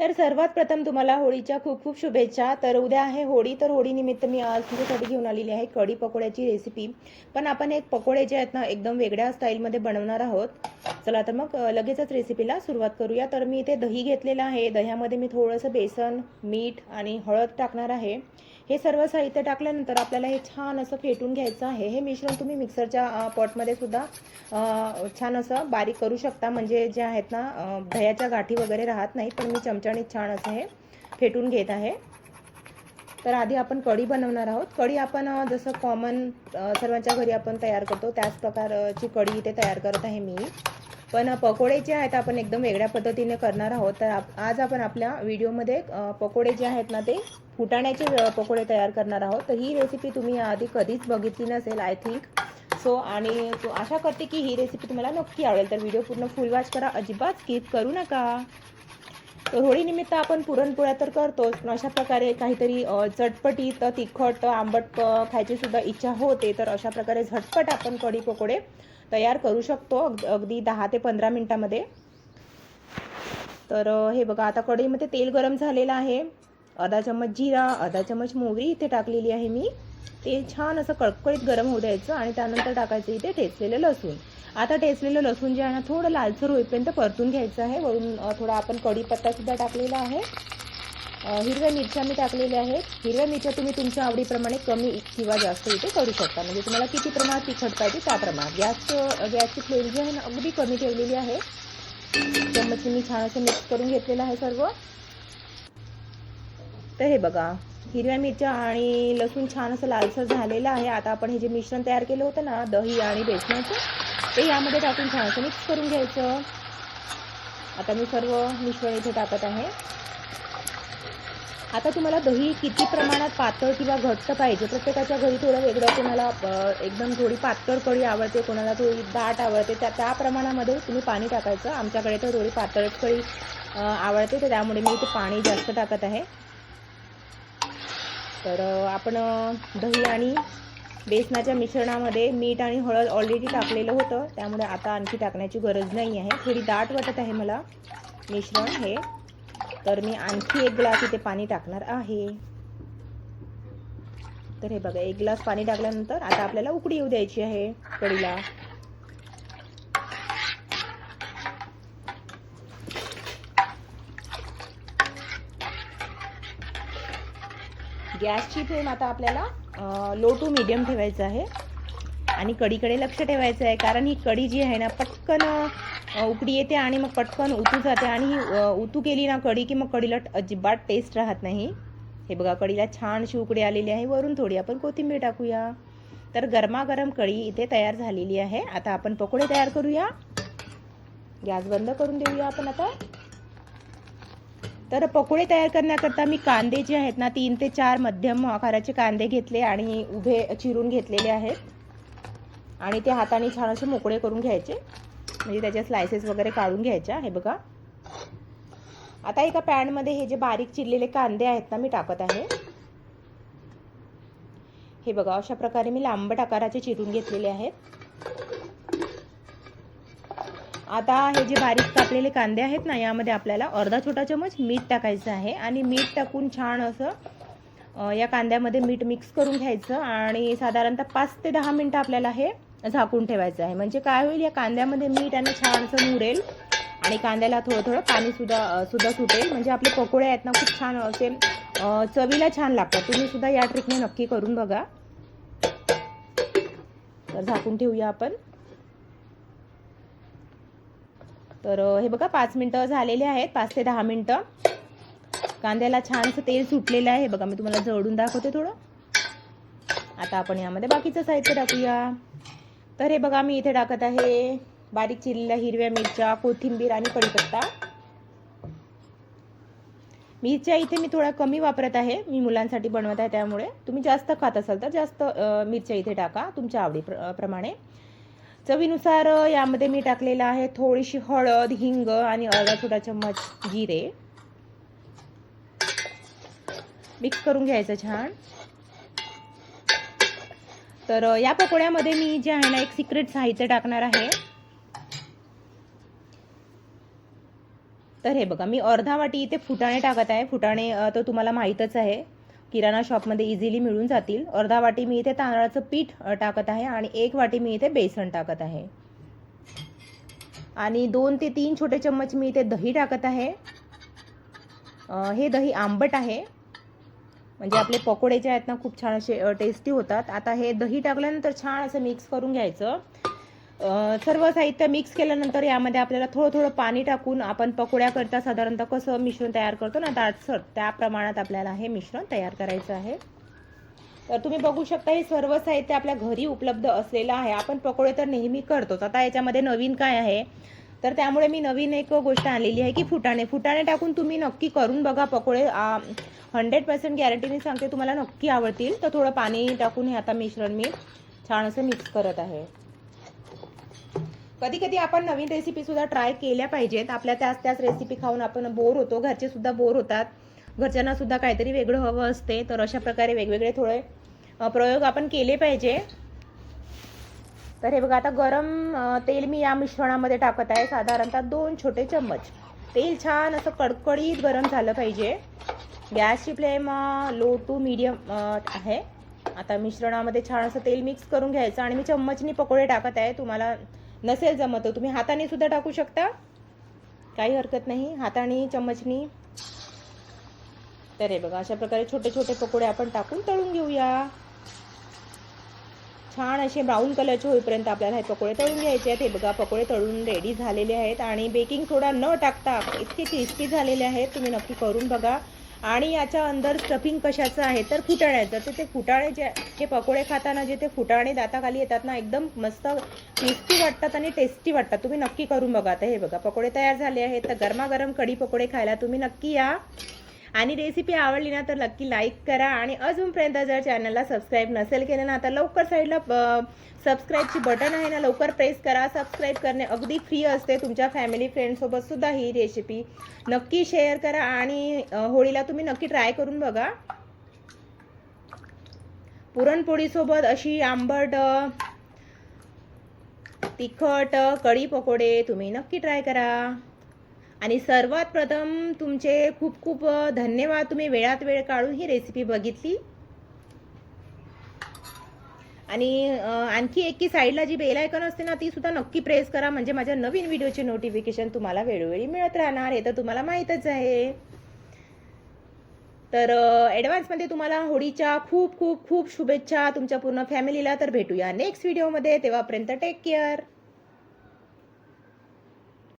तर सर्वात प्रथम तुम्हाला होळीच्या खूप खूप शुभेच्छा. तर उद्या आहे होळी तर होळीनिमित्त मी आज तुमच्यासाठी घेऊन आलेली आहे कढी पकोड्याची रेसिपी पण आपण एक पकोडे जे आहेत ना एकदम वेगळ्या स्टाईलमध्ये बनवणार आहोत. चला तर मग लगेचच रेसिपीला सुरुवात करूया. तर मी इथे दही घेतलेलं आहे. दह्यामध्ये मी थोडंसं बेसन मीठ आणि हळद टाकणार आहे. हे सर्व साहित्य टाकल्यानंतर आपल्याला हे छान असं फेटून घ्यायचं आहे. हे मिश्रण तुम्ही मिक्सरच्या पॉटमध्ये सुद्धा छान असं बारीक करू शकता. म्हणजे जे आहेत ना दह्याच्या गाठी वगैरे राहत नाही पण मी चमच्याने छान असं हे फेटून घेत आहे. तर आधी आपण कढी बनवणार आहोत. कढी आपण जसं कॉमन सर्वांच्या घरी आपण तयार करतो त्याच प्रकारची कढी इथे तयार करत आहे मी. पण पकोडे जे आहेत आपण एकदम वेगळ्या पद्धतीने करणार आहोत. तर आप आज आपण आपल्या व्हिडिओमध्ये पकोडे जे आहेत ना ते फुटाण्याचे पकोडे तयार करणार आहोत. तर ही रेसिपी तुम्ही आधी कधीच बघितली नसेल आय थिंक सो आणि आशा करते की ही रेसिपी तुम्हाला नक्की आवडेल. तर व्हिडिओ पूर्ण फुल वॉच करा. अजिबात स्किप करू नका. होळीनिमित्त आपण पुरणपोळ्या तर करतोच पण अशा प्रकारे काहीतरी चटपटीत तिखट आंबट खायची सुद्धा इच्छा होते तर अशा प्रकारे झटपट आपण कढी पकोडे तयार करू शकतो अगदी दहा ते पंधरा मिनटामध्ये. तर हे बघा आता कढईमध्ये तेल गरम झालेलं आहे. अर्धा चम्मच जिरा अर्धा चम्मच मोहरी इथे टाकलेली आहे मी. ते छान असं कळकळीत गरम होऊ द्यायचं आणि त्यानंतर टाकायचं इथे ठेचलेलं लसूण. आता टेसलेलं लसूण जे आहे ना थोडं लालसर होईपर्यंत परतून घ्यायचं आहे. वरून थोडा आपण कढीपत्तासुद्धा टाकलेला आहे. हिरव्या मिरच्या मी टाकलेल्या आहेत. हिरव्या मिरच्या तुम्ही तुमच्या आवडीप्रमाणे कमी किंवा जास्त इथे करू शकता. म्हणजे तुम्हाला किती प्रमाणात तिखट पाहिजे त्या प्रमाणात. गॅस गॅसची फ्लेम जी आहे ना अगदी कमी ठेवलेली आहे. चम्मच मी छान असं मिक्स करून घेतलेलं आहे सर्व. तर हे बघा हिरव्या मिरच्या आणि लसूण छान असं लालसर झालेलं आहे. आता आपण हे जे मिश्रण तयार केलं होतं ना दही आणि बेसनाचं ते यामध्ये टाकून छान असं मिक्स करून घ्यायचं. आता मी सर्व मिश्रण इथे टाकत आहे. आता तुम्हाला दही किती प्रमाणात पातळ किंवा घट्ट पाहिजे? प्रत्येकाच्या घरी थोडं वेगळं कोणाला एकदम थोडी पातळ कढी आवडते कोणाला थोडी दाट आवडते त्या त्या प्रमाणामध्ये तुम्ही पाणी टाकायचं. आमच्याकडे तर थोडी पातळ कढी आवडते तर त्यामुळे मी इथे पाणी जास्त टाकत आहे. तर आपण दही आणि बेसनाच्या मिश्रणामध्ये मीठ आणि हळद ऑलरेडी टाकलेलं होतं. त्यामुळे आता आणखी टाकण्याची गरज नाही आहे. थोडी दाट वाटत आहे मला मिश्रण हे. तर मी आणखी एक ग्लास इथे पाणी टाकणार आहे. तर हे बघा एक ग्लास पाणी टाकल्यानंतर आता आपल्याला उकडी येऊ द्यायची आहे कढीला. गॅसची फ्लेम आता आपल्याला लो टू मिडियम ठेवायचं आहे. आणि कढीकडे लक्ष ठेवायचं आहे कारण ही कढी जी आहे ना पटकन उकडी येते आणि मग पटकन उतू जाते. आणि ही उतू केली ना कढी की मग कडीला अजिबात टेस्ट राहत नाही. हे बघा कढीला छानशी उकडी आलेली आहे. वरून थोडी आपण कोथिंबीर टाकूया. तर गरमागरम कढी इथे तयार झालेली आहे. आता आपण पकोडे तयार करूया. गॅस बंद करून देऊया आपण आता. तर पकोडे तयार करण्याकरता मी कांदे जे आहेत ना तीन ते चार मध्यम आकाराचे कांदे घेतले आणि उभे चिरून घेतलेले आहेत. आणि ते हाताने छान असे मोकळे करून घ्यायचे. म्हणजे त्याच्या स्लायसेस वगैरे काढून घ्यायच्या हे बघा. आता एका पॅनमध्ये हे जे बारीक चिरलेले कांदे आहेत ना मी टाकत आहे. हे बघा अशा प्रकारे मी लांबट आकाराचे चिरून घेतलेले आहेत. आता हे जे बारीक कापलेले कांदे आहेत ना यामध्ये आपल्याला अर्धा छोटा चमच मीठ टाकायचं आहे आणि मीठ टाकून छान असं या कांद्यामध्ये मीठ मिक्स करून घ्यायचं आणि साधारणतः पाच ते दहा मिनटं आपल्याला हे झाकून ठेवायचं आहे. म्हणजे काय होईल या कांद्यामध्ये मीठ आणि छान असं मुरेल आणि कांद्याला थोडं थोडं पाणी सुद्धा सुद्धा सुटेल. म्हणजे आपले पकोडे आहेत ना खूप छान असे चवीला छान लागतात. तुम्ही सुद्धा या ट्रिकने नक्की करून बघा. तर झाकून ठेवूया आपण. तर हे बघा पाच मिनटं झालेले आहेत पाच ते दहा मिनटं. कांद्याला छानसं तेल सुटलेलं आहे. बघा मी तुम्हाला जळून दाखवते थोडं. आता आपण यामध्ये बाकीचं साहित्य टाकूया. तर हे बघा मी इथे टाकत आहे बारीक चिरलेल्या हिरव्या मिरच्या कोथिंबीर आणि कढीपत्ता. मिरच्या इथे मी थोड्या कमी वापरत आहे. मी मुलांसाठी बनवत आहे त्यामुळे. तुम्ही जास्त खात असाल तर जास्त मिरच्या इथे टाका तुमच्या आवडी प्र- प्रमाणे. चवीनुसार यामध्ये मी टाकलेलं आहे थोडीशी हळद हिंग आणि अर्धा छोटा चम्मच जिरे. मिक्स करून घ्यायचं छान. तर या पकोड्यामध्ये मी जे आहे ना एक सिक्रेट साहित्य टाकणार आहे. तर हे बघा मी अर्धा वाटी इथे फुटाणे टाकत आहे. फुटाणे तर तुम्हाला माहीतच आहे. किराणा शॉपमध्ये इझिली मिळून जातील. अर्धा वाटी मी इथे तांदळाचं पीठ टाकत आहे आणि एक वाटी मी इथे बेसन टाकत आहे. आणि दोन ते तीन छोटे चम्मच मी इथे दही टाकत आहे. हे दही आंबट आहे. म्हणजे आपले पकोडे जे आहेत ना खूप छान असे टेस्टी होतात. आता हे दही टाकल्यानंतर छान असं मिक्स करून घ्यायचं. सर्व साहित्य मिक्स केल्यानंतर यामध्ये आपल्याला थोडं थोडं पाणी टाकून आपण पकोड्याकरता साधारणतः कसं मिश्रण तयार करतो ना दाटसर त्या प्रमाणात आपल्याला हे मिश्रण तयार करायचं आहे. तर तुम्ही बघू शकता हे सर्व साहित्य आपल्या घरी उपलब्ध असलेलं आहे. आपण पकोडे तर नेहमी करतोच. आता याच्यामध्ये नवीन काय आहे? तर त्यामुळे मी नवीन एक गोष्ट आणलेली आहे की फुटाणे. फुटाणे टाकून तुम्ही नक्की करून बघा पकोडे. हंड्रेड पर्सेंट गॅरंटीने सांगते तुम्हाला नक्की आवडतील. तर थोडं पाणी टाकून हे आता मिश्रण मी छान असं मिक्स करत आहे. कधी कधी आपण नवीन रेसिपी सुद्धा ट्राय केल्या पाहिजेत. आपल्या त्याच त्याच रेसिपी खाऊन आपण बोर होतो. घरचे सुद्धा बोर होतात. घरच्यांना सुद्धा काहीतरी वेगळं हवं असते. तर अशा प्रकारे वेगवेगळे थोडे प्रयोग आपण केले पाहिजे. तर हे बघा आता गरम तेल मी या मिश्रणामध्ये टाकत आहे. साधारणतः दोन छोटे चम्मच. तेल छान असं कडकडीत गरम झालं पाहिजे. गॅसची फ्लेम लो टू मीडियम आहे. आता मिश्रणामध्ये छान असं तेल मिक्स करून घ्यायचं. आणि मी चम्मचनी पकोडे टाकत आहे. तुम्हाला नसेल जमत तर तुम्ही हाताने सुद्धा टाकू शकता. काही हरकत नाही. हाताने चमचनी तर हे बघा अशा प्रकारे छोटे छोटे पकोडे आपण टाकून तळून घेऊया. छान असे ब्राऊन कलरचे होईपर्यंत आपल्याला हे पकोडे तळून घ्यायचे आहेत. हे बघा पकोडे तळून रेडी झालेले आहेत. आणि बेकिंग सोडा न टाकता इतके क्रिस्पी झालेले आहेत. तुम्ही नक्की करून बघा. आणि याच्या अंदर स्टफिंग कशाचं आहे तर फुटाण्याचं. तर ते फुटाणे जे हे पकोडे खाताना जे ते फुटाणे दाताखाली येतात ना एकदम मस्त टेस्टी वाटतात आणि टेस्टी वाटतात. तुम्ही नक्की करून बघा. तर हे बघा पकोडे तयार झाले आहेत. तर गरमागरम कढी पकोडे खायला तुम्ही नक्की या. आणि रेसिपी आवडली ना तर नक्की लाईक करा. आणि अजूनपर्यंत जर चॅनलला सबस्क्राईब नसेल केलं ना तर लवकर साईडला सबस्क्राईबची बटन आहे ना लवकर प्रेस करा. सबस्क्राईब करणे अगदी फ्री असते. तुमच्या फॅमिली फ्रेंडसोबत सुद्धा ही रेसिपी नक्की शेअर करा आणि होळीला तुम्ही नक्की ट्राय करून बघा. पुरणपोळीसोबत अशी आंबट तिखट कढी पकोडे तुम्ही नक्की ट्राय करा. आणि सर्वात प्रथम तुमचे खूप खूप धन्यवाद. तुम्ही वेळात वेळ काढून ही रेसिपी बघितली. आणि आणखी एक की साईडला जी बेल आयकॉन असते ना ती सुद्धा नक्की प्रेस करा. म्हणजे माझ्या नवीन व्हिडिओचे नोटिफिकेशन तुम्हाला वेळोवेळी मिळत राहणार. हे तर तुम्हाला माहीतच आहे. तर ॲडव्हान्समध्ये तुम्हाला होळीच्या खूप खूप खूप शुभेच्छा. तुमच्या पूर्ण फॅमिलीला तर भेटूया नेक्स्ट व्हिडिओमध्ये तेव्हापर्यंत टेक केअर